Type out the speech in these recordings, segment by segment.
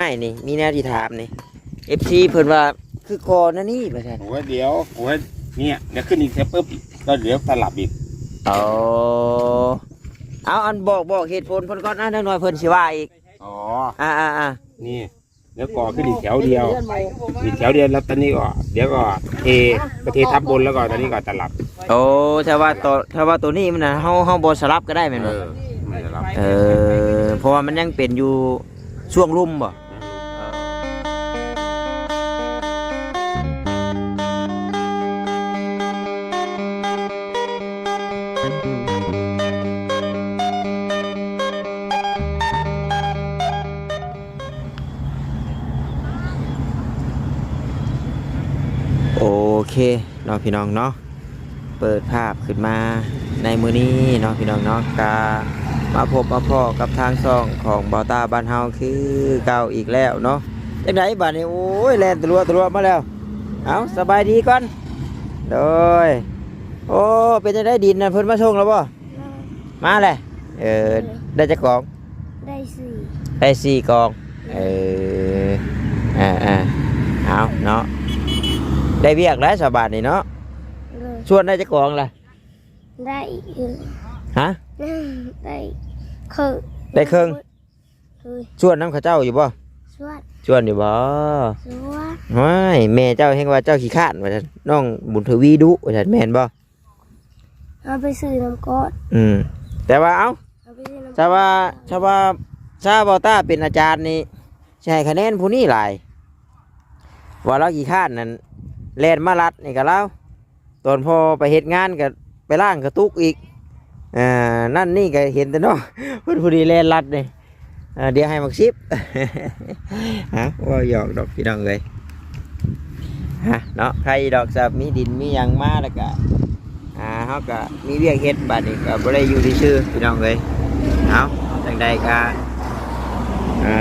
ง่ายนี่ มีแนวที่ถามนี่ FC เพิ่นว่าคือกอนั่นนี่ประชันโอ้ยเดี๋ยวโอ้ยเนี่ยเดี๋ยวขึ้นอีกเสร็จปุ๊บก็เดี๋ยวสลับอีกเอาเอาอันบอกบอกเหตุผลเพิ่นก่อนนะจักหน่อยเพิ่นสิว่าอีกอ๋ออ่าอ่าอ่านี่เดี๋ยวก่อขึ้นอีกแถวเดียวอีกแถวเดียวแล้วตอนนี้ก็เดี๋ยวก็เทก็เททับบนแล้วก็ตอนนี้ก็สลับ โอ้ถ้าว่าตัวถ้าว่าตัวนี้มันน่ะเฮาเฮาบ่สลับก็ได้แม่นเอบ่อไม่สลับเออเพราะว่ามันยังเป็นอยู่ช่วงรุ่มบ่ เคเนาะพี่น้องเนาะเปิดภาพขึ้นมาในมือนี้เนาะพี่น้องเนาะกามาพบมาพ่อกับทางซ่องของเบาตาบ้านเฮาคือเก่าอีกแล้วเนาะจังไดบ้านนี้โอ้ยแล่นตะลัวตะลัวมาแล้วเอาสบายดีก่อนโดยโอ้เป็นจังไดดินน่ะเพิ่นมาส่งแล้วบ่มาเลยเออได้จักกองได้สี่ได้สี่กองเอออ่าอ่าเอาเนาะ ได้เวียกแล้วสบายนี่เนาะเลยชวนได้จะกองล่ะได้อีกฮะ ได้คือได้ครึ่งเฮ้ยชวนน้ำข้าเจ้าอยู่บ่สวัสดชวนอยู่บ่สวัสดไม่แม่เจ้าเฮงว่าเจ้าขี้ข้านว่าซั่นน้องบุญทวีดุว่าซั่นแม่นบ่เอาไปซื้อน้ำก้อนอืม แต่ว่าเอ้า เอาไปซื้อน้ำถ้าว่าถ้าว่าซาบอต้าเป็นอาจารย์นี่สิให้คะแนนผู้นี้หลายว่าเราขี้ข้านนั่น แลนมาลัดนี่ก็เล่าตอนพอไปเฮ็ดงานก็ไปล่างกระตุกอีกอ่านั่นนี่ก็เห็นแต่เนาะเพิ่นผู้ดีแลนลัดนี่เดี๋ยวให้มักซิบฮะว่าหยอกดอกพี่น้องเลยฮะเนาะใครดอกสับมีดินมียังมาแล้วก็อ่าเฮาก็มีเวียกเฮ็ดบัดนี้ก็บ่ได้อยู่ที่ชื่อพี่น้องเลยเอาจังใดก็อ่า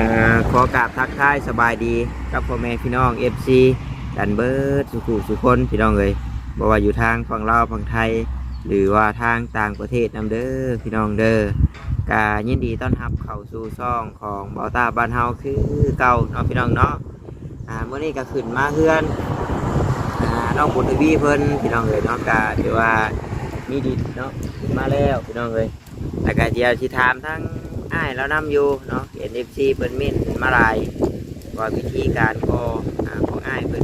ขอกราบทักทายสบายดีกับพ่อแม่พี่น้อง FC กันเบิดสุขุสุคนพี่น้องเลยบ่ว่าอยู่ทางฝั่งลาวฝั่งไทย หรือว่าทางต่างประเทศนํเด้อพี่น้องเด้อกายินดีต้อนรับเข้าสู่ซ่องของเบาตาบ้านเฮาคือเก่าเนาะพี่น้องเนาะอ่าเมื่อนี้ก็ขึ้นมาเพื่อนอ่าน้องบุญทวีเพิ่นพี่น้องเลยเนาะกาถือว่ามีดินเนาะขึ้นมาแล้วพี่น้องเลยแล้วก็เดียวสิถามทั้งอ้ายแล้วนํอยู่เนาะเห็น FC เพิ่นม่นมาลายว่าวิธีการก็อ่าของอ้ายเพิ่น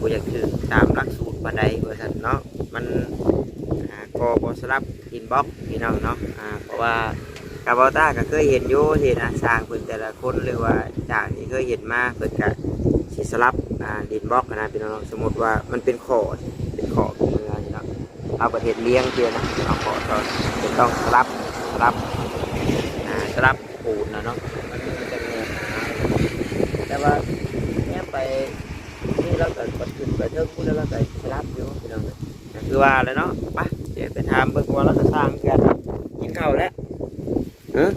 บ่อยากถือตามหลักสูตรปานใดว่าซั่นเนาะมันก็บสลับอินบ็อกพี่น้องเนาะอ่าเพราะว่ากาบอต้าก็เคยเห็นอยู่ที่นะสางเพิ่นแต่ละคนหรือว่าจากที่เคยเห็นมาเพิ่นก็สิสลับดินบล็อกนะพี่น้องสมมติว่ามันเป็นขอเป็นขอของเมือเนาะเอาประเทศเลี้ยงเพียนะเอาขอตอนเป็นต้องสลับสลับสลับปูนนะเนาะมันจะมีแต่ว่าเนี่ยไป นี่เราก็กดขึ้นไปเทิงพูดแล้วเราก็สลับอยู่พี่น้องก็คือว่าเลยเนาะไปเดี๋ยวไปถามเบิ่งว่าเราจะสร้างกันกินข้าวแล้วเออ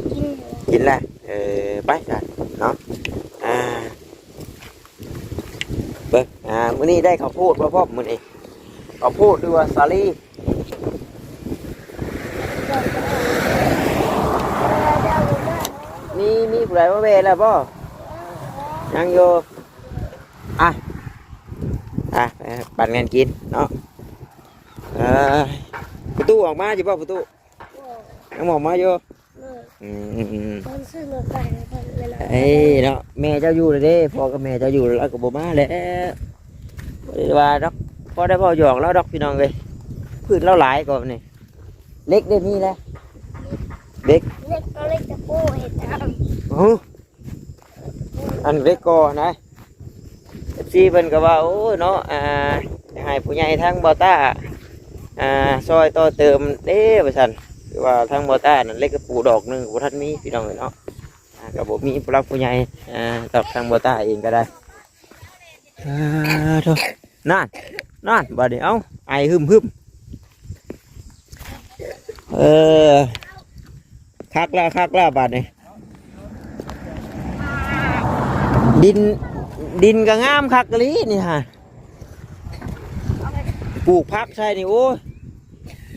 กินแล้วเออไปกันเนาะอ่าเบิ่งอ่ามื้อนี้ได้ข้าวโพดบ่พ่อมื้อนี้ข้าวโพดหรือว่าสาลีมีมีผู้ใดมาเวแล้วบ่ยังอยู่อะ อะไปปั่นกันกินเนาะเอ่อประตูออกมาอยู่ป่ะประตูยังออกมาอยู่เลยอืมอืมอืมตอนซื้อรถไปนะตอนเวลาเอ้ยเนาะแม่เจ้าอยู่เลยเด้พ่อกับแม่เจ้าอยู่แล้วก็บ่มาแล้วบ่ได้ว่าดอกพอได้พ่อหยอกแล้วดอกพี่น้องเลยพืชเราหลายก่อนนี่เล็กได้มีแล้วเล็กเล็กก็เล็กจะโป้เห็ดตามโอ้อันเล็กก่อนนะเอฟ ซีเพิ่นก็ว่าโอ้ยเนาะอ่ายากให้ผู้ใหญ่ทางบ่อต้าอ่าซอยต่อเติมเด้ว่าซั่นคือว่าทางบ่อต้านั่นเล็กกระปูดอกหนึงบ่ทันมีพี่น้องเอ้ยเนาะอ่าก็บ่มีผู้รักผู้ใหญ่อ่าตอกทางบ่อต้าเองก็ได้อ่าโธ่นั่นนั่นบัดนี้เอ้าไอหึมหึมเออคักแล้วคักแล้วบัดนี้ดิน ดินก็งามคักกะลีนี่ฮะปลูกพักใช่นี่โอ้ย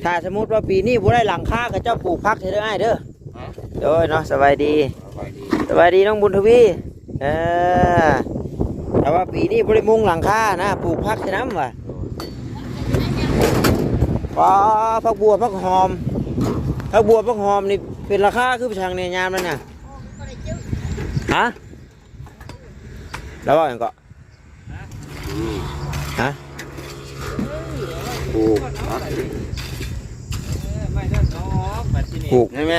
ถ้าสมมติว่าปีนี้บ่ได้หลังคาก็เจ้าปลูกพักให้ได้เด้อเด้อเนาะสบายดีเอาไว้ดีสวัสดีน้องบุญทวีเออแต่ว่าปีนี้บริมุงหลังคานะปลูกพักใช่น้ำว่ะว้าพักบัวพักหอมพักบัวพักหอมนี่เป็นราคาคือไปทางเนี่ยยามแล้วน่ะฮะ แล้วว่าอย่างก็ฮะปลูกปลูกใช่ไหม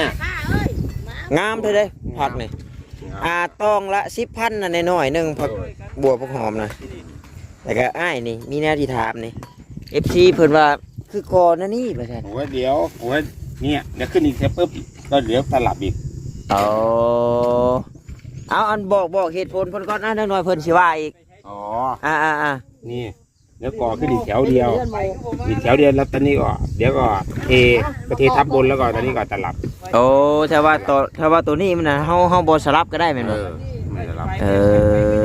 งามเท่าไดผักนี่อาตองละสิบพันน่ะน้อยๆหนึ่งผักบัวพักหอมนะแต่ก็อ้ายนี่ มีแนวที่ถามนี่เอฟซีเพิ่นว่าคือคอนั่นนี่ประชันโอ้ยเดี๋ยวโอ้ยเนี่ยเดี๋ยวขึ้นอีกเทปปุ๊บก็เดี๋ยวสลับอีกเอา เอาอันบอกบอกเหตุผลเพิ่นก่อนนะหน่อยๆเพิ่นสิว่าอีก อ๋อ อ่าอ่าอ่านี่เดี๋ยวก่อขึ้นอีกแถวเดียวอีกแถวเดียวแล้วตอนนี้ก็เดี๋ยวก็เทก็เททับบนแล้วก็ตอนนี้ก็สลับโอ้ถ้าว่าตัวถ้าว่าตัวนี้มันน่ะเฮาเฮาบ่สลับก็ได้แม่นเอบ่อไม่สลับเอ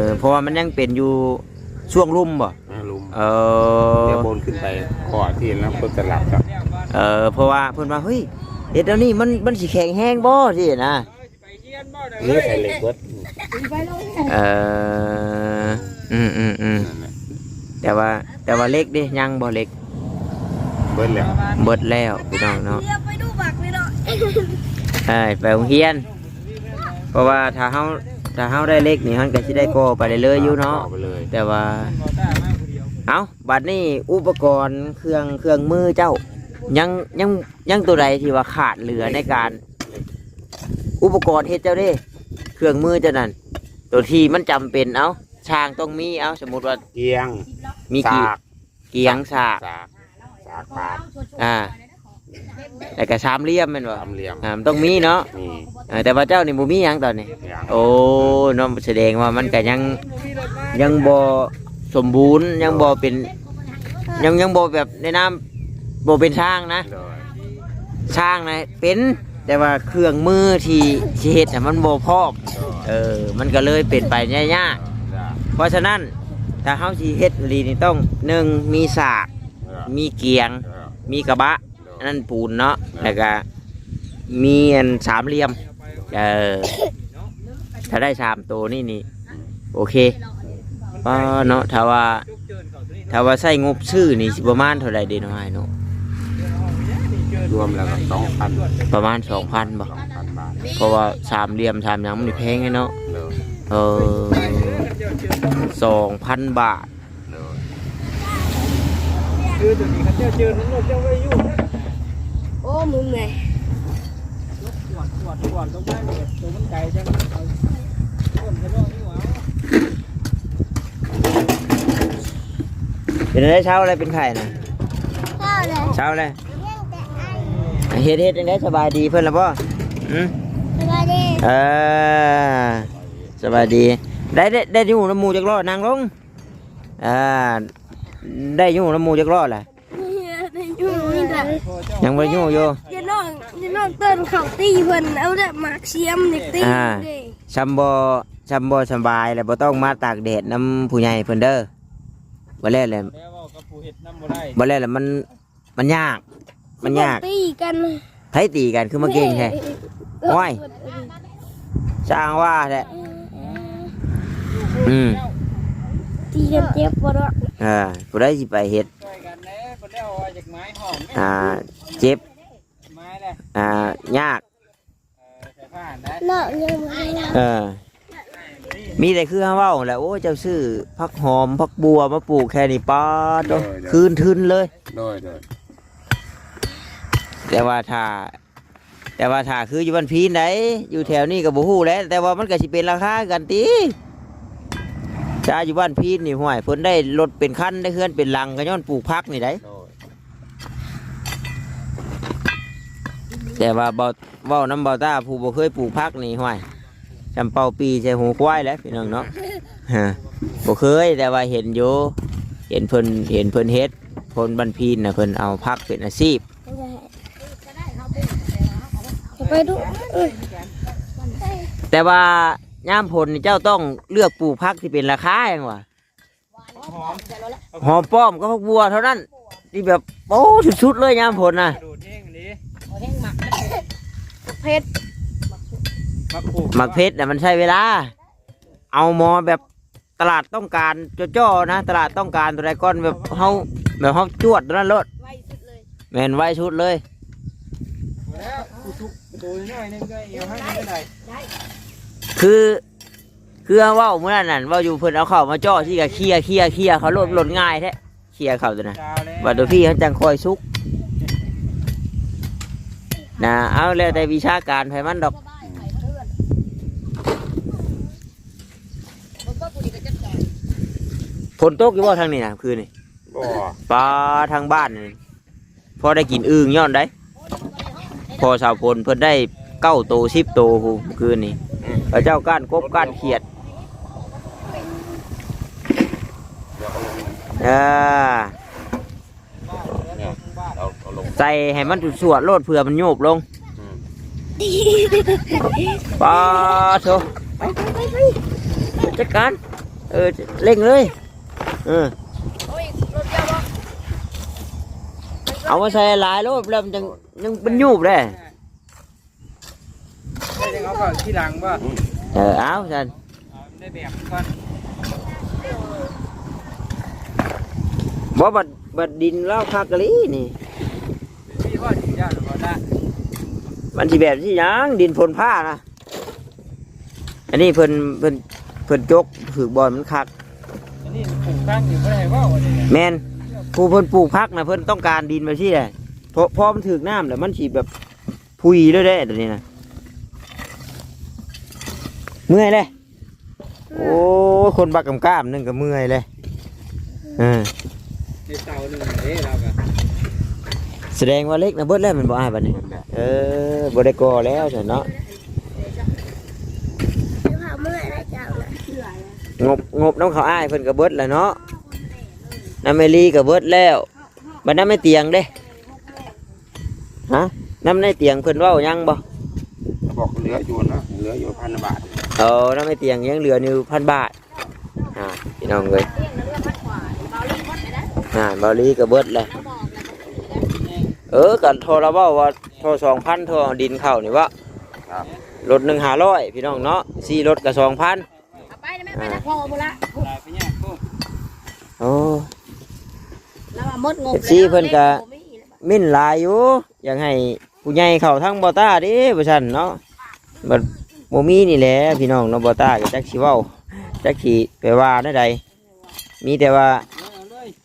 อเพราะว่ามันยังเป็นอยู่ช่วงลุ่มบ่อ่าลุมเอเดี๋ยวอบนขึ้นไปก่อที่แล้วก็สลับครับเออเพราะว่าเพิ่นว่าเฮ้ยเฮ็ดแล้วนี่มันมันสิแข็งแห้งบ่สินะ นี่ใส่เหล็กเบิดเอออืมอืมอืมนั่นแหละแต่ว่าแต่ว่าเล็กดิยังบ่เล็กเบิดแล้วเบิดแล้วพี่น้องเนาะเรียกไปดูบักเลยเนาะเอ้ยไปโรงเรียน เพราะว่าถ้าเฮาถ้าเฮาได้เล็กนี่เฮาก็สิได้ก่อไปเรื่อยๆอยู่เนาะต่อไปเลยแต่ว่าเอ้าบัดนี้อุปกรณ์เครื่องเครื่องมือเจ้า ยังยังยังตัวใดที่ว่าขาดเหลือในการ อุปกรณ์เฮ็ดเจ้าเด้ เครื่องมือเจ้านั่นตัวที่มันจำเป็นเอ้าช่างต้องมีเอ้าสมมุติว่าเกียงมีกี่สากเกียงสาก สากสากปาดอ่า แล้วก็สามเหลี่ยมแม่นบ่สามเหลี่ยมอ่ามันต้องมีเนาะนี่เออแต่ว่าเจ้านี่บ่มีหยังตอนนี้ อย่างโอ้เน้องแสดงว่ามันก็ยังยังบ่สมบูรณ์ยังบ่เป็นยังยังบ่แบบในน้ำบ่เป็นช่างนะ เลยช่างนะเป็น แต่ว่าเครื่องมือที่ที่เฮ็ดน่ะมันบ่พร้อมเออ มันก็เลยเป็นไปยากจ้ะๆเพราะฉะนั้นถ้าเฮาสิเฮ็ดอีหลีนี่ต้องหนึ่งมีสากเออมีเกียงเออมีกระบะอันนั้นปูนเนาะแล้วก็มีอันสามเหลี่ยม เออ ถ้าได้สามตัวนี่นี่ โอเคก็เนาะถ้าว่าถ้าว่าใส่งบซื้อนี่สิประมาณเท่าไหร่เดนอยเนาะ รวมแล้วก็สองพันประมาณสองพันบ่สองพันบาทเพราะว่าสามเหลี่ยมสามหยังมันนี่แพงไงเนาะเลยเออสองพันบาทเลยคือตัวนี้เขาเจ้าเจอน้องเจ้าไว้อยู่โอ้มึงไงตรวจตรวจตรวจลงไปเนี่ยตัวมันไก่จังเอาต้นกระรอกนี่หว่าเป็นอะไรเช้าอะไรเป็นไข่นะพ่อเลยเช้าอะไรเลี้ยงแต่ไอ้ เฮ็ดเฮ็ดยังไงสบายดีเพื่อนละป่ะอืมสบายดีเออสบายดี ได้ได้ได้อยู่น้ำหมูจักรอดนางลงอ่าได้อยู่น้ำหมูจักรอดแหละได้อยู่นี่แหละยังไม่อยู่อยู่อย่าน้องอย่าน้องเต้นเขาตีเพิ่นเอาแต่หมากเสียมเด็กตีอ่าเด้ชัมบอชัมบอสบายแล้วบ่ต้องมาตากแดดน้ำผู้ใหญ่เพิ่นเด้อบ่แล้วแหละแล้วเอากับผู้เห็ดน้ำบ่ได้บ่แล้วแหละมันมันยาก มันยากตีกันไผตีกันคือมาเก่งแท้โอ้ยสร้างว่าแท้อืมตีกันเจ็บปวดอ่าผู้ใดสิไปเฮ็ดช่วยกันแหน่คนเดียวเอาจากไม้หอมอ่าเจ็บไม้แหละอ่ายากเออใส่ผ้าได้เนาะยังไงล่ะเออมีแต่คือเฮาเว้าแหละโอ้เจ้าซื้อผักหอมผักบัวมาปลูกแค่นี้ป้าดโตคืนทุนเลยโดยโดย แต่ว่าถ้าแต่ว่าถ้าคืออยู่บ้านพีนไหนอยู่แถวนี้ก็บ่ฮู้แหล้วแต่ว่ามันก็สิเป็นราคากันติถ้าอยู่บ้านพีนนี่ห่วยเพิ่นได้รถเป็นคันได้เฮือนเป็นหลังก็ย้อนปลูกผักนี่ได้โดยแต่ว่าบ่เว้าน้ำบ่ตาผู้บ่เคยปลูกผักนี่ห่วยจำเป่าปีใส่หูควายแหล้วพี่น้องเนาะฮะบ่เคยแต่ว่าเห็นอยู่เห็นเพิ่นเห็นเพิ่นเฮ็ดคนบ้านพีนน่ะเพิ่นเอาผักเป็นอาชีพ ไปดูเอ้ยแต่ว่าย่ามผลนี่เจ้าต้องเลือกปลูกผักที่เป็นราคาอย่างวะหอมหอมป้อมก็พักบัวเท่านั้นที่แบบโอ้สุดๆเลยย่ามผลนะดูดเองอันนี้เพชรมักปลูกหมักเพชรน่ะมันใช้เวลา เอาหมอแบบตลาดต้องการจ้อๆนะ ตลาดต้องการตัวใดก้อนแบบเฮาแบบเฮาจวดตัวนั้นรถไวสุดเลยแม่นไว้ชุดเลยแล้วกูทุก ตัวน้อยนึงก็เอวให้ไม่ได้คือคือเว่าเมื่อนั้นนั่นเว่าอยู่เพิ่นเอาเข้ามาจ่อที่กับเคลียร์เคลียร์เคลียร์เขาโลดหล่นง่ายแท้เคลียร์เข้าตัวนั้นดาวแล้วว่าตัวพี่เขาจังคอยซุกนะเอาแล้วแต่วิชาการไผมันดอกฝนตกอยู่บ่ทางนี้นะคืนนี่บ่ปลาทางบ้านนี่พอได้กินอึ่งย้อนได้ พอสาวพลเพิ่นได้เก้าโตสิบโตพูเมื่อคืนนี่พระเจ้าก้านกบก้านเขียดอ่าเนี่ยเอาเอาลงใส่ให้มันสวดๆโลดเผื่อมันโยบลงอืมปลาโถไปไปไปไปจัดการเออเร่งเลยเออโอ้ยรถเดียวบ่เอามาใส่หลายโลดแล้วมันยัง ยังเป็นโยบเลยได้ยังเอาก่อนที่หลังบ่เออเอาสันเอาได้แบบก่อนบ่บัดบัดดินเล่าคากะลีนี่พี่ว่าสิยากหรือบ่ได้มันสิแบบที่ยังดินฝนผ้านะอันนี้เพิ่นเพิ่นเพิ่นจกถือบอลมันคักอันนี้ปลูกตั้งอยู่บ่ได้ว่าว่าเนี่ยแมนผู้เพิ่นปลูกพักนะเพิ่นต้องการดินมาที่ไหน พอพอมันถึกน้ำแล้วมันสิแบบพุยเลยได้ตัวนี้นะเมื่อยเลยโอ้ยคนบักกำกล้ามนึงก็เมื่อยเลยเออในเตาหนึงเด้เราก็แสดงว่าเล็กนะเบิดแล้วแมันบ่อ้ายบัดนี้เออบ่ได้ก่อแล้วเถอะเนาะเดี๋ยวพาเมื่อยได้เจ้าน่ะงบงบน้องเขาอ้ายเพิ่นก็เบิดแล้วเนาะน้ำเมลีก็เบิดแล้วบัดน้ำไม่เตียงเด้ ฮะน้ำในเตียงเพิ่นเว้ายังบ่บอกเหลืออยู่นะเหลืออยู่พันบาทเออน้ำไม่เตียงยังเหลืออยู่พันบาทอ่าพี่น้องเอ้ยอ่าบาลีก็เบิดแล้วเออกันโทรเราเว้าว่าโทรสองพันโทรดินเข้านี่วะครับรถหนึ่งห้าร้อยพี่น้องเนาะสี่รถก็สองพันเอาไปนะแม่ไปนะพอหมดละตายไปเนี่ยโอ้โอ้แล้วว่าหมดงบสิเพิ่นก็ มิ่นหลายอยู่อยากให้ผู้ใหญ่เข้าทั้งบอต้าดิบ่ซั่นเนาะบัดบ่มีนี่แหละพี่น้องเนาะบอต้าก็จักสิว้าจักสิไปว่าได้ใดมีแต่ว่า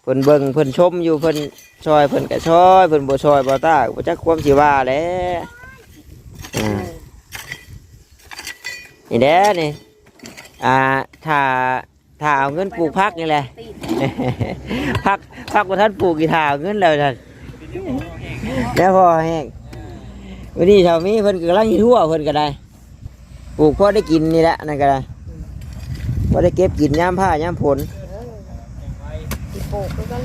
เพิ่นเบิ่งเพิ่นชมอยู่เพิ่นช่วยเพิ่นก็ช่วยเพิ่นบ่ช่วยบอต้าก็บ่จักความสิว่าแหล้วอ่านี่แหละนี่อ่าถ้าถ้าเอาเงินปลูกพักนี่แหละพักพักบ่ทันปลูกกี่ถ้าเอาเงินแล้วท่าน แล้วพอแห้งวันนี้ชาวมีเพิ่นกำลังทั่วเพิ่นก็ได้ปลูกพอได้กินนี่แหละนั่นก็ได้พอได้เก็บกินย่ามผ้าย่ามผลโปกแล้วก็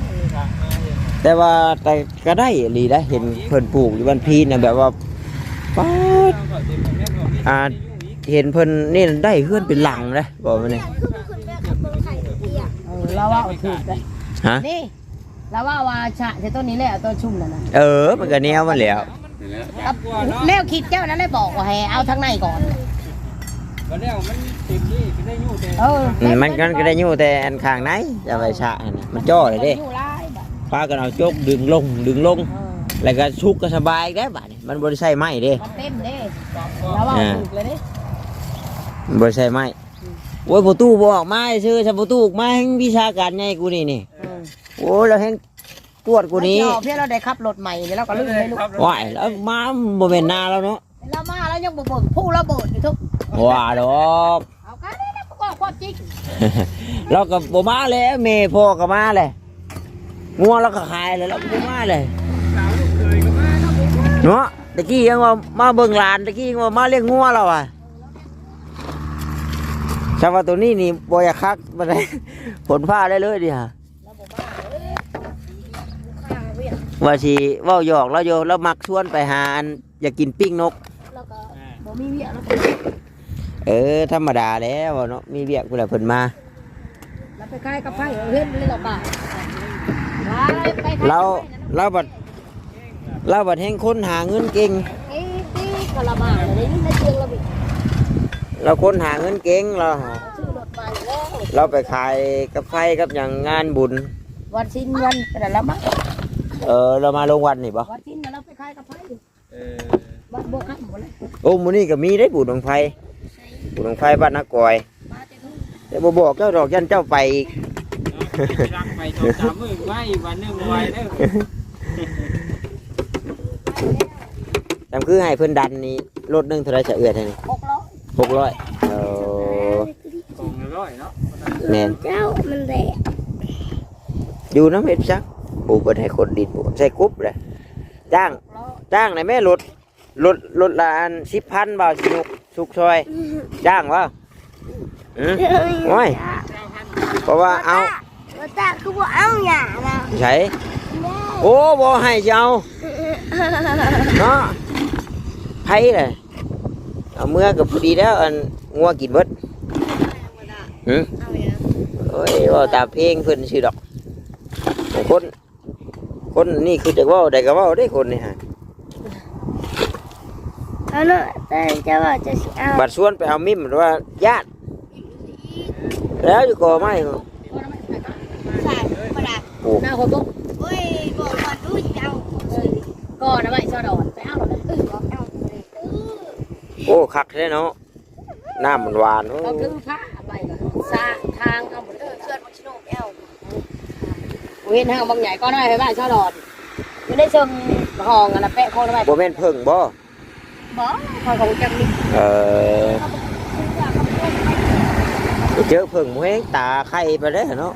แต่ว่าแต่ก็ได้อีหลีได้เห็นเพิ่นปลูกอยู่บ้านพีนะแบบว่าป๊าดอ่าเห็นเพิ่นนี่ได้เพื่อนเป็นหลังเลยบอกมาเนี่ยคือเป็นคนแรกกับเมืองไทยตะเกียบเออเราว่าเอาถูกเลยฮะนี่ เราว่าว่าชะจะต้นนี้แหละต้นชุ่มนั่นนะเออ มันก็แนวมันแหล้วครับแนวคิดเจ้านั้นเลยบอกว่าให้เอาทั้งในก่อน ก็แล้วมันเต็มที่ก็ได้อยู่แต่เออ อืมมันก็ก็ได้อยู่แต่อันข้างในจะไปชะหั่นน่ะมันจ่อเลยเด้อยู่ร้ายแบบป้าก็เอาจกดึงลงดึงลง เออแล้วก็ชุกก็สบายได้บัดนี้มันบริใช่ไม้เด้ มันเต็มเด้เราว่าเอาถูกเลยเด้มันบริใช่ไม้โอ้ยประตูบอกไม้ชื่อฉันประตูออกมาแห่งวิชาการไงกูนี่นี่เออ โอ้ยเราแห่งตรวจกูนี้เพื่อเราได้ขับรถใหม่เนี่ยเราก็ลืมเลยลูกว่ายแล้วมาบ่เป็นนาแล้วเนาะเรามาแล้วยังบ่เบิ่งผู้ระเบิดอยู่ทุกว่าดอกเอากันได้นะบอกความจริงเราก็บ่มาแล้วเมย์พ่อก็มาเลยงัวเราก็ขายเลยเราก็บ่มาเลยสาวลูกเคยก็มาเนาะเนาะตะกี้ยังว่ามาเบิ่งหลานตะกี้ยังว่ามาเลี้ยงงัวเราอะชาวาตัวนี้นี่บ่อยากคักมาได้ผลผ้าได้เลยดิฮะ ข้างเวียนว่าสิเว้าหยอกเราโยเรามักชวนไปหาอันอยากกินปิ้งนก แล้วก็บ่มีเวียแล้วเออ ธรรมดาแล้วเนาะมีเวียกผู้ใดเพิ่นมาเราไปคายกับไฟเอาเห็นเลยเราป่าไปไปเราเราบัดเราบัดแห่งคนหาเงินเก่งเอ้ยตีกะละมาเลยนี่ในเตียงเราบิเราคนหาเงินเก่งเราชื่อรถมาแล้วเราไปขายกับไฟกับอย่างงานบุญ วันสิ้นวันแต่ละมั้ง เออเรามาลงวันนี่ปะวันสิ้นเราไปขายกับไผ่เออบ้านบัวข้ามหมดเลยโอ้มื้อนี้ก็มีได้บุญของไฟบุญของไฟบ้านนักกอยมาแต่ทุ่งแต่บ่บอกเจ้าดอกยันเจ้าไปอีกรักไปจนสามมือไว้วันหนึงไว้เด้อจำคือให้เพิ่นดันนี่รถหนึงเท่าไรจะเอื้อเท่านี้หกล้อหกร้อยเออสองร้อยเนาะแม่นเจ้ามันแดดอยู่น้ำเห็ดซัก ปลูกเปิดให้คนดินปลูกใส่กรุ๊บเลยจ้างล้อจ้างในแม่รถรถรถละอันสิบพันบ่าวสินุกสุกซอยจ้างวะอืมโอ้ยเพราะว่าเอาว่าตาคือว่าเอาหยานะใช้โอ้บ่ให้สิเจ้าเนาะไผเลยเอาเมื่อกับพอดีแล้วอันงัวกินเบิดหืมเอาอย่างโอ้ยเว่าตามเพลงเพิ่นชื่อดอกบางคน คนนี่คือจะเว่าได้ก็เว่าได้คนนี่ฮะเอาเนาะแต่จะว่าจะสิเอาบัดส่วนไปเอามิมหรือว่าญาติแล้วอยู่ก่อไม้ใส่กระดาษปลูกหน้าคนปุ๊บโอ้ยบอกว่าดูสิเอาก่อนนะไม่ชอดอนไปเอาหรอเออบอกเอาเลยเออโอ้คักแท้เนาะน้ำมันหวานโอ้เราถือผ้าไปซาทางเอาหมดเออเชิญมาชิโนกเอา เห็นห้างบางใหญ่ก็ได้ไปบ้านชอดอนไม่ได้เชิงห้องอะนะแปะโคนไปบ่แม่นเพิ่งบ่บอกคอยของจังนี่เออเจอเพิ่งหมูแห้งตาไข่ไปแล้วเนาะ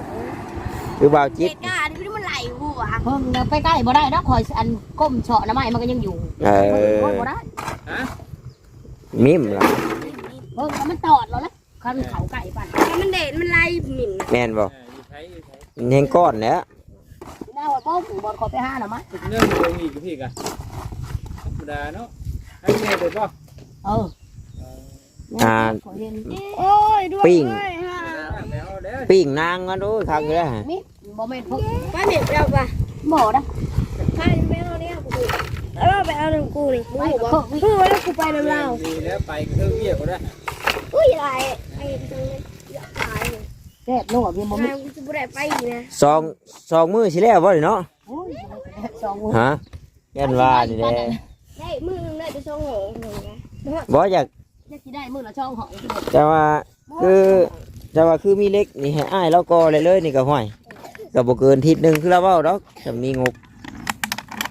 คือบ่าวเหจิตตุการณ์ที่มันไหลหัวเพิ่งไปใกล้บ่ได้นะคอยอันก้มเฉาะน้ำไม้มันก็ยังอยู่เอเพิ่งอบ่ได้มิมล่ะเพิ่งมันตอดเราแล้วคันเขาไก่ปั่น แล้วมันเด่นมันไหลหมิ่น แม่นบ่เอออยู่ใช้อยู่ใช้มันแห้งก้อนแล้ว หน้าว่าป้องบอลขอไปห้าหน่อยมั้ยทุกเรื่องโดนอีกพี่กะธรรมดาเนาะให้แม่เด็ดป่ะเอออ่า ขอเห็นโอ้ยด้วยปิ้งด้วยฮะแล้วแล้วปิ้งนางกันโอ้ยคักเลยฮะมิบ่แม่นเพิ่งป้าเด็ดเราปะบ่นะป้าไปเอาเนี่ยกูแล้วเราไปเอาหนึ่งกูนี่กูบอกกูแล้วกูไปน้ำเราดีแล้วไปเครื่องเรียกก็ได้อุ้ยอะไรไอ้ตรงนี้ แซ่บนัวพี่บ่มีทางกูจะไม่ได้ไปอีกนะสองสองมือสิแล้วบ่นี่เนาะโอ้ยสองฮะยันว่านี่แหละได้มือได้จะช่องหงหนึ่งนะบ่อยากจะสิได้มื้อละช่องของที่จะว่าคือจะว่าคือมีเล็กนี่ให้อ้ายแล้วก็เลยเลยนี่ก็ห้อยก็บ่เกินทิศหนึงคือเราเว้าดอกจะมีงบ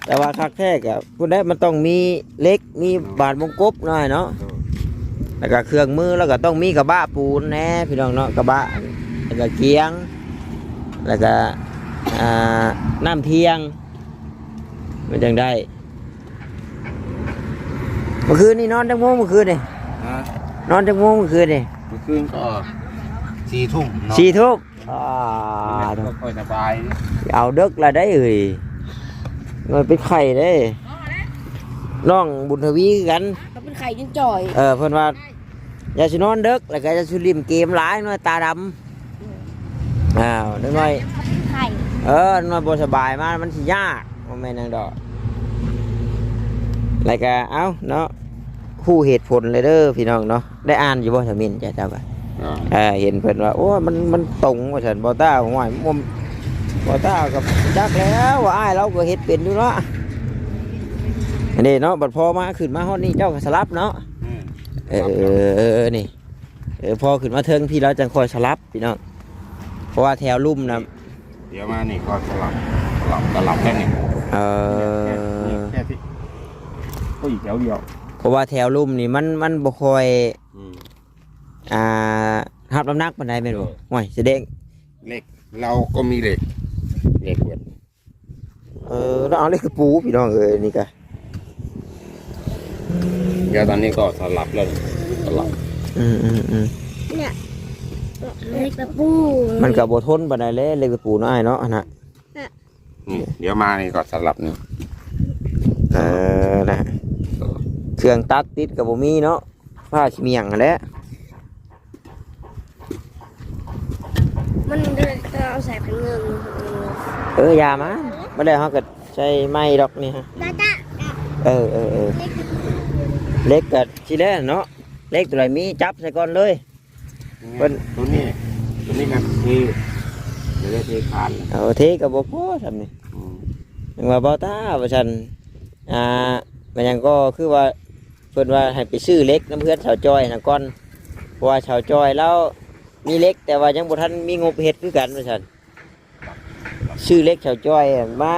แต่ว่าคักแท้ก็พูดได้มันต้องมีเล็กมีบาดมงกบหน่อยเนาะแล้วก็เครื่องมือแล้วก็ต้องมีกระบะปูนแน่พี่น้องเนาะกระบะ แล้วก็เกียง แล้วก็อ่าน้ำเทียง มันจังได้เมื่อคืนนี่นอนจังโมงเมื่อคืนนี่อะนอนจังโมงเมื่อคืนนี่เมื่อคืนก็สี่ทุ่มเนาะสี่ทุ่มอ่าก็ค่อยสบายเอาเด็กละได้เอ่ยเงินเป็นไข่ได้น้องบุญทวีคือกันเขาเป็นไข่จนจ่อย เออเพิ่นว่าอย่าสินอนเด็กแล้วก็จะสิริมเกมหลายหน่อยตาดำ อ้าวนิดหน่อยไข่เออนิดหน่อยบ่สบายมากมันสิยากบ่แม่นหยังดอกแล้วก็เอ้าเนาะคู่เหตุผลเลยเด้อพี่น้องเนาะได้อ่านอยู่บ่ทมินจ้ะเจ้าก็อ่าเออเห็นเพิ่นว่าโอ้ยมันมันตรงว่าฉันบ่ต้าผมว่าผมบ่ต้ากับจักแล้วว่าอ้ายเราก็เฮ็ดเป็นอยู่เนาะอันนี้เนาะบัดพอมาขึ้นมาฮอดนี่เจ้าก็สลับเนาะอืมเออเออเออเออนี่เออพอขึ้นมาเทิงพี่เราจังคอยสลับพี่น้องเพ ราะว่าแถวลุ่มนะเดี๋ยวมานี่ก็สลับสลับสลับแค่นี้เออแค่ที่ก็อีกแถวเดียวเพราะว่าแถวลุ่มนี่มันมันบ่ค่อยอืมอ่ารับน้ำหนักปานใดแม่นบ่ห่วยแสดงเหล็กเราก็มีเหล็กเหล็กเว้ยเออเราเอาเลยคือปูพี่น้องเอ้ยนี่ก็เดี๋ยวตอนนี้ก็สลับแล้วสลับอืมอืมอืมเนี่ย เล็กตะปูมันก็บ่ทนปานใดเลยเลยคือปูน้อยเนาะอันน่ะนี่เดี๋ยวมานี่ก็สลับนี่เออนะเครื่องตัดติดกับบ่มีเนาะผ้าชิเมียงนั่นแหละมันเดินเอาใส่เป็นเงินเออยามาบ่ได้เฮาก็ใช้ไม้ดอกนี่ฮะจ้าจ้าเออเออเออเล็กกับสิแลเนาะเล็กตัวไหนมีจับใส่ก่อนเลย เพิ่นตัวนี้ตัวนี้กันเทเดี๋ยวได้เทคานเอาเทกับบ่พอทำนี่อืมยังว่าบ่ตาว่าซั่นอ่ามันยังก็คือว่าเพิ่นว่าให้ไปซื้อเล็กน้ำเพื่อนชาวจอยนะก่อนเพราะว่าชาวจอยแล้วมีเล็กแต่ว่ายังบ่ทันมีงบเฮ็ดคือกันว่าซั่นซื้อเล็กชาวจอยมา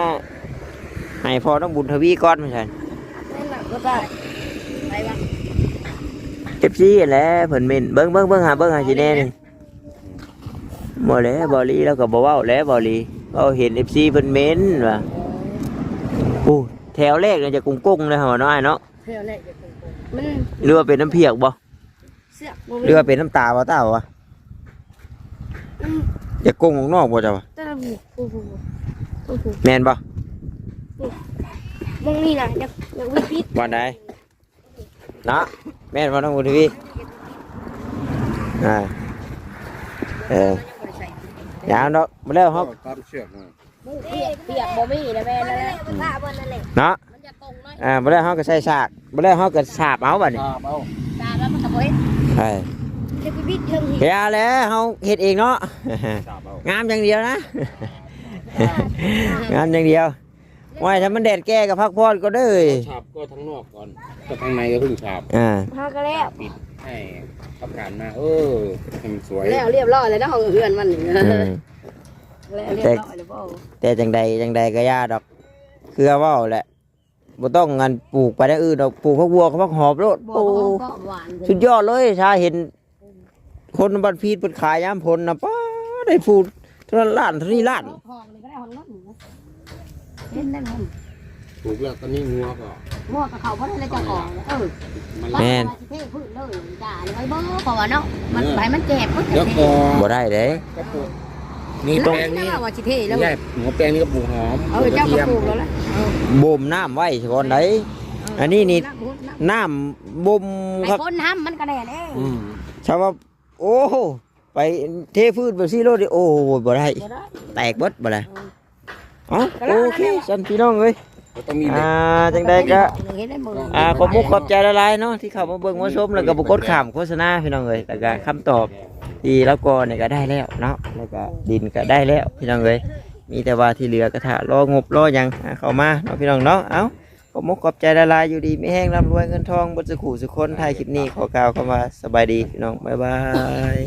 ให้พอต้องบุญทวีก่อนว่าซั่นนั่นน่ะก็ได้ไปวะ FC แหละเพิ่นเม่นเบิ่งเบิ่งเบิ่งหาเบิ่งหาสิแน่นี่บ่แหล้วบ่ลีแล้วก็บ่เว้าแหล้วบ่ลีเว้าเห็น FC เพิ่นเม่นว่าโอ้แถวแรกน่าจะกุ้งๆเลยเหรอเนาะอ้ายเนาะเพื่อนเลยจะเป็นคนมันหรือว่าเป็นน้ำเพียกบ่เสือกหรือว่าเป็นน้ำตาบ่ตาวะจะกุ้งของนอกบ่จ้าวะตะบูบูบูบูบูแม่นบ่มองนี่นะอยากอยากวิพิษบ่ได้ เนาะแม่นบ่น้องบุญทวีอ่าเอออย่าเอาดอกบ่แล้วเฮาตามเชือกนะมึงเปียกเปียกบ่มีนะแม่นั่นแหละตาบนนั่นแหละเนาะมันจะตรงน้อยอ่าบ่แล้วเฮาก็ใส่สากบ่แล้วเฮาก็สาบเอาบัดนี้ตามเอาตาแล้วมันก็บ่เห็นใช่อยากวิพิษเทิงหิเฮียแล้วเฮาเฮ็ดเองเนาะตามเอางามอย่างเดียวนะงามอย่างเดียว ไว้ถ้ามันแดดแก่ก็พักผ่อนก็เด้อฉาบก็ทั้งนอกก่อนก็ข้างในก็เพิ่งฉาบอ่าพากันแล้วปิดให้ขับผ่านมาเออให้มันสวยแล้วเรียบร้อยเลยนะห้องเพื่อนมันนี่อืมแล้วเรียบร้อยเลยบ่แต่จังใดจังใดก็ย่าดอกคือเว่าแหละบ่ต้องงานปลูกไปได้อื่นดอกปลูกพักบัวกับพักหอบโลดบ่ปลูกก็หวานสุดยอดเลยถ้าเห็น คนบันพีดเปิดขายยามพลนะป้าได้พูดเท่านั้นล้านเท่านี้ล้านห้องนี่ก็ได้ห้องนอน เห็นได้มั้ยถูกแล้วตอนนี้งัวก็มั่วกับเขาเพราะนั่นเลยจะออกเออมันแม่น เท่พื้นเลยจ้าเลยบ่เพราะว่าเนาะมันไปมันเจ็บมันแล้วก็บ่ได้เด้ก็ปลูกนี่ตรแปงลงนี้นี้ว่าสิเท่แล้ว ใช่หัวแปลงนี้ก็ปลูกหอมเออเจ้ากระปลูกแล้วล่ะบ่มน้ำไว้ก่อนไหนอันนี้นี่น้ำบ่มไอ้ครับคนทำมันก็แน่เด้อืมชาวว่าโอ้โหไปเทพืชแบบซี่โลดดิโอ้บ่ได้ บ่ได้แตกเบิดบ่ได้ เอ๋อโอเคสันพี่น้องเอ้ยก็ต้องมีเหล็อ่ากจังใดก็เห็นได้มืออ่าขอบมุกขอบใจละลายๆเนาะที่เข้ามาเบิ่งมาชมแล้วก็บ่กดข้ามโฆษณาพี่น้องเอ้ยแล้วก็คำตอบที่แล้วก็เนี่ยก็ได้แล้วเนาะแล้วก็ดินก็ได้แล้วพี่น้องเอ้ยมีแต่ว่าที่เหลือก็ถ้ารองบรอหยังอ่าเข้ามาเนาะพี่น้องเนาะเอ้าขอบมุกขอบใจละลายอยู่ดีไม่แห้งร่ำรวยเงินทองบนสุขุสุขคนถ่ายคลิปนี้ขอกล่าวคำว่าสบายดีพี่น้องบ๊ายบาย